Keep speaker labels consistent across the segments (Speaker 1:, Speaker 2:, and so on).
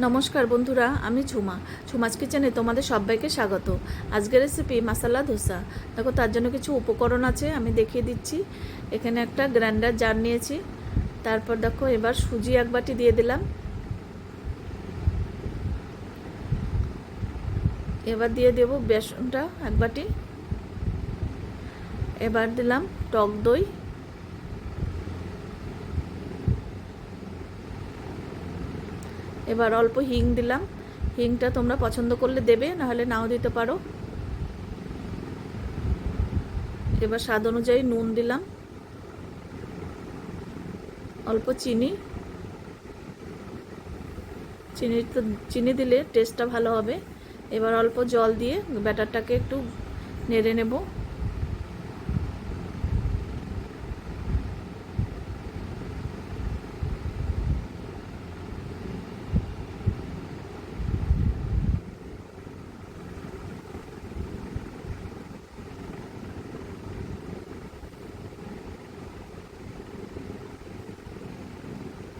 Speaker 1: নমস্কার বন্ধুরা, আমি ঝুমা। ঝুমাজ কিচেনে তোমাদের সবাইকে স্বাগত। আজকের রেসিপি মাসালা ধোসা। দেখো, তার জন্য কিছু উপকরণ আছে, আমি দেখিয়ে দিচ্ছি। এখানে একটা গ্রাইন্ডার জার নিয়েছি। তারপর দেখো, এবার সুজি এক বাটি দিয়ে দিলাম। এবার দিয়ে দেব বেসনটা এক বাটি। এবার দিলাম টক দই। এবার অল্প হিং দিলাম। হিংটা তোমরা পছন্দ করলে দেবে, নাহলে নাও দিতে পারো। এবার স্বাদ অনুযায়ী নুন দিলাম। অল্প চিনি। চিনি তো চিনি দিলে টেস্টটা ভালো হবে। এবার অল্প জল দিয়ে ব্যাটারটাকে একটু নেড়ে নেব।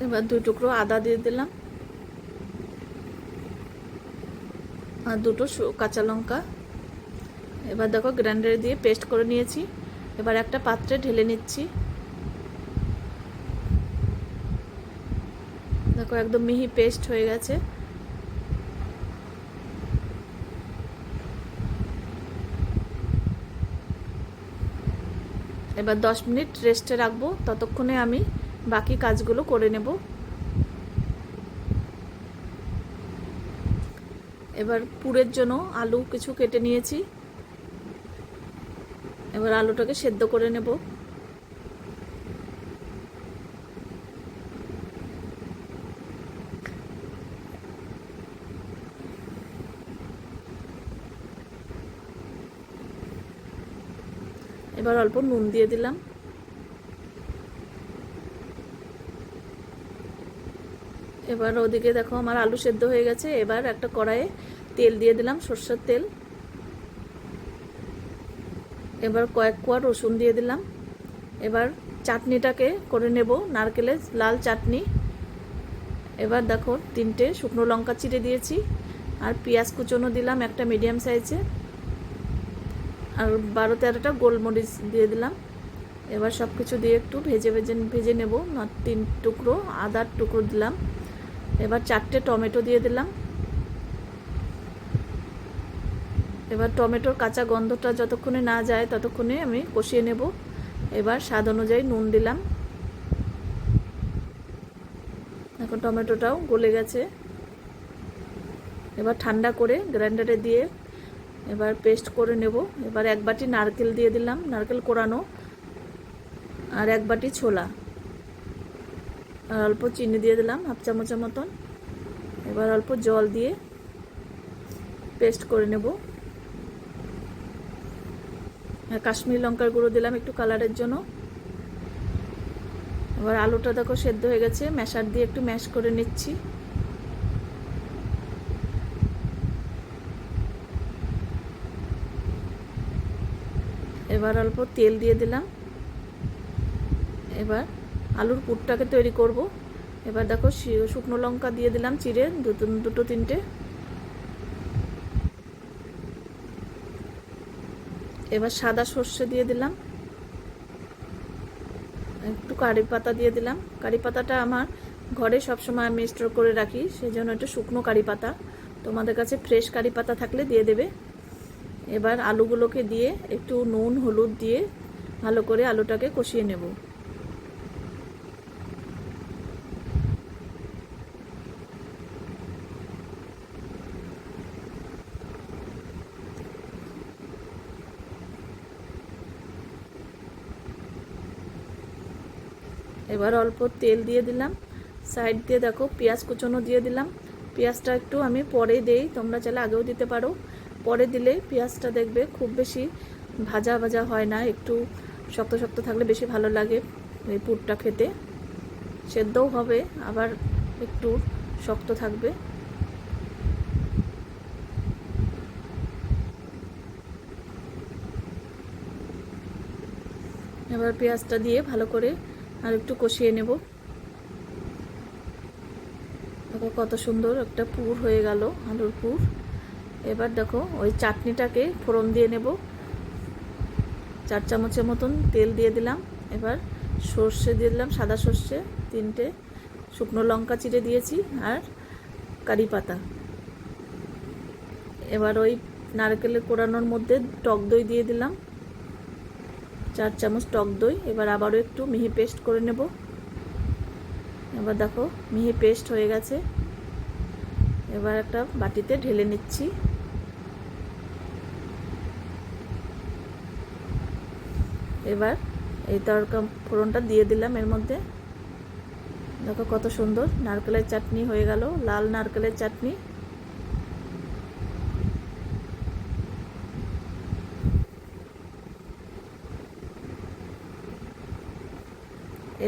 Speaker 1: এবার দুই টুকরো আদা দিয়ে দিলাম। আর দুটো কাঁচা লঙ্কা। এবার দেখো গ্রাইন্ডারে দিয়ে পেস্ট করে নিয়েছি। এবার একটা পাত্রে ঢেলে নিচ্ছি। দেখো একদম মিহি পেস্ট হয়ে গেছে। এবার দশ মিনিট রেস্টে রাখব। ততক্ষণে আমি বাকি কাজগুলো করে নেব। এবার পুরের জন্য আলু কিছু কেটে নিয়েছি। এবার আলুটাকে সেদ্ধ করে নেব। এবার অল্প নুন দিয়ে দিলাম। এবার ওদিকে দেখো আমার আলু সেদ্ধ হয়ে গেছে। এবার একটা কড়াইয়ে তেল দিয়ে দিলাম, সর্ষের তেল। এবার কয়েক কোয়া রসুন দিয়ে দিলাম। এবার চাটনিটাকে করে নেব, নারকেলের লাল চাটনি। এবার দেখো তিনটে শুকনো লঙ্কা চিড়ে দিয়েছি, আর পেঁয়াজ কুচনো দিলাম একটা মিডিয়াম সাইজে। আর বারো তেরোটা গোলমরিচ দিয়ে দিলাম। এবার সব কিছু দিয়ে একটু ভেজে ভেজে ভেজে নেব। তিন টুকরো, আদার টুকরো দিলাম। এবার চারটে টমেটো দিয়ে দিলাম। এবার টমেটোর কাঁচা গন্ধটা যতক্ষণে না যায় ততক্ষণে আমি কষিয়ে নেব। এবার স্বাদ অনুযায়ী নুন দিলাম। এখন টমেটোটাও গলে গেছে। এবার ঠান্ডা করে গ্রাইন্ডারে দিয়ে এবার পেস্ট করে নেব। এবার এক বাটি নারকেল দিয়ে দিলাম। নারকেল কোরানো আর এক বাটি ছোলা। আর অল্প চিনি দিয়ে দিলাম, হাফ চামচের মতন। এবার অল্প জল দিয়ে পেস্ট করে নেব। কাশ্মীরি লঙ্কার গুঁড়ো দিলাম একটু কালারের জন্য। এবার আলুটা দেখো সেদ্ধ হয়ে গেছে, ম্যাশার দিয়ে একটু ম্যাশ করে নিচ্ছি। এবার অল্প তেল দিয়ে দিলাম। এবার আলুর পুরটাকে তৈরি করব। এবার দেখো শুকনো লঙ্কা দিয়ে দিলাম চিড়ে, দুটো দুটো তিনটে। এবার সাদা সর্ষে দিয়ে দিলাম। একটু কারি পাতা দিয়ে দিলাম। কারি পাতাটা আমার ঘরে সবসময় আমি স্টোর করে রাখি সেই জন্য একটু শুকনো কারি পাতা। তোমাদের কাছে ফ্রেশ কারি পাতা থাকলে দিয়ে দেবে। এবার আলুগুলোকে দিয়ে একটু নুন, হলুদ দিয়ে ভালো করে আলুটাকে কষিয়ে নেব। এবার অল্প তেল দিয়ে দিলাম। সাইড দিয়ে দেখো পেঁয়াজ কুচনো দিয়ে দিলাম। পেঁয়াজটা একটু আমি পরে দেই, তোমরা চাইলে আগেও দিতে পারো। পরে দিলে পেঁয়াজটা দেখবে খুব বেশি ভাজা ভাজা হয় না, একটু শক্ত শক্ত থাকলে বেশি ভালো লাগে এই পুরটা খেতে। সেদ্ধও হবে, আবার একটু শক্ত থাকবে। এবার পেঁয়াজটা দিয়ে ভালো করে আর একটু কষিয়ে নেব। দেখো কত সুন্দর একটা পুর হয়ে গেল, আলুর পুর। এবার দেখো ওই চাটনিটাকে ফোড়ন দিয়ে নেব। চার চামচের মতন তেল দিয়ে দিলাম। এবার সর্ষে দিয়ে দিলাম, সাদা সর্ষে, তিনটে শুকনো লঙ্কা চিড়ে দিয়েছি আর কারি পাতা। এবার ওই নারকেলের কোড়ানোর মধ্যে টক দই দিয়ে দিলাম। চার চামচ টক দই। এবার আবারও একটু মিহি পেস্ট করে নেব। এবার দেখো, মিহি পেস্ট হয়ে গেছে। এবার একটা বাটিতে ঢেলে নিচ্ছি। এবার এই তরকা ফোড়নটা দিয়ে দিলাম এর মধ্যে। দেখো কত সুন্দর, নারকেলের চাটনি হয়ে গেল, লাল নারকেলের চাটনি।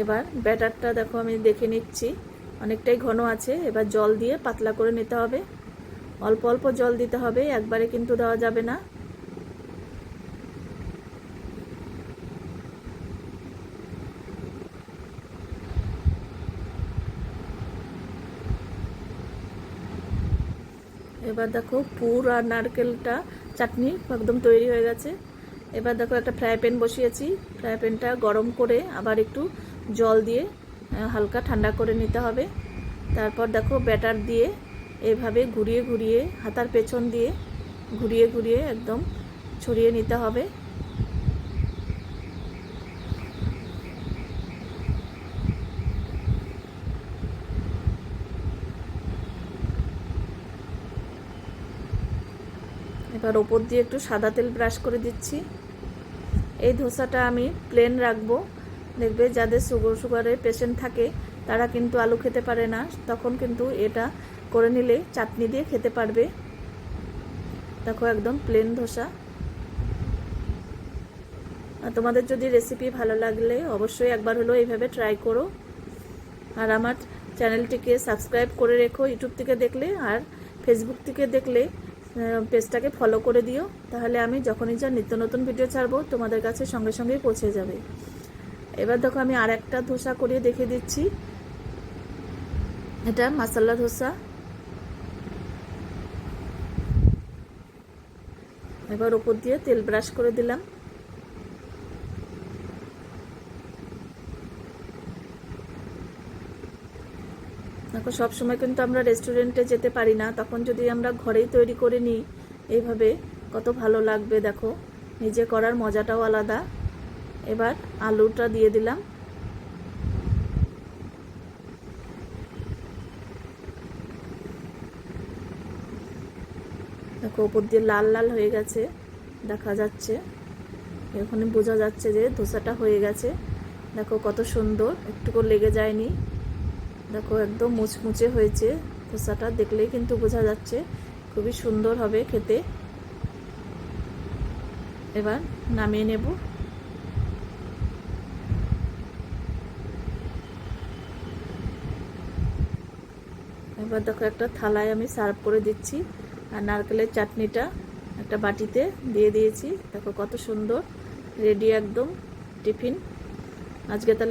Speaker 1: এবার ব্যাটারটা দেখো আমি দেখে নিচ্ছি। অনেকটাই ঘন আছে, এবার জল দিয়ে পাতলা করে নিতে হবে। অল্প অল্প জল দিতে হবে, একবারে কিন্তু দেওয়া যাবে না। এবার দেখো পুর আর নারকেলটা চাটনি একদম তৈরি হয়ে গেছে। এবার দেখো একটা ফ্রাই প্যান বসিয়েছি। ফ্রাই প্যানটা গরম করে আবার একটু জল দিয়ে হালকা ঠান্ডা করে নিতে হবে। তারপর দেখো ব্যাটার দিয়ে এভাবে ঘুরিয়ে ঘুরিয়ে, হাতার পেছন দিয়ে ঘুরিয়ে ঘুরিয়ে একদম ছড়িয়ে নিতে হবে। এবার ওপর দিয়ে একটু সাদা তেল ব্রাশ করে দিচ্ছি। এই ধোসাটা আমি প্লেন রাখব। দেখবে যাদের সুগার সুগারের পেশেন্ট থাকে, তারা কিন্তু আলু খেতে পারে না। তখন কিন্তু এটা করে নিলে চাটনি দিয়ে খেতে পারবে। দেখো একদম প্লেন ধোসা। তোমাদের যদি রেসিপি ভালো লাগলে অবশ্যই একবার হলো এইভাবে ট্রাই করো। আর আমার চ্যানেলটিকে সাবস্ক্রাইব করে রেখো ইউটিউব থেকে দেখলে আর ফেসবুক থেকে দেখলে পেজটাকে ফলো করে দিও। তাহলে আমি যখনই যা নিত্য নতুন ভিডিও ছাড়বো, তোমাদের কাছে সঙ্গে সঙ্গেই পৌঁছে যাবে। এবার দেখো আমি আর একটা ধোসা করিয়ে দেখে দিচ্ছি। এটা মাসালা ধোসা। এবার ওপর দিয়ে তেল ব্রাশ করে দিলাম। দেখো সবসময় কিন্তু আমরা রেস্টুরেন্টে যেতে পারি না। তখন যদি আমরা ঘরেই তৈরি করে নিই, এইভাবে কত ভালো লাগবে, দেখো। নিজে করার মজাটাও আলাদা। এবার আলুটা দিয়ে দিলাম। দেখো, ওপর দিয়ে লাল লাল হয়ে গেছে, দেখা যাচ্ছে। এখানে বোঝা যাচ্ছে যে ধোসাটা হয়ে গেছে। দেখো, কত সুন্দর, একটুকু লেগে যায়নি। দেখো, একদম মুচমুচে হয়েছে ধোসাটা, দেখলেই কিন্তু বোঝা যাচ্ছে। খুবই সুন্দর হবে খেতে। এবার নামিয়ে নেব। এবার দেখো একটা থালায় আমি সার্ভ করে দিচ্ছি। আর নারকেলের চাটনিটা একটা বাটিতে দিয়ে দিয়েছি। দেখো কত সুন্দর, রেডি একদম টিফিন। আজকে তাহলে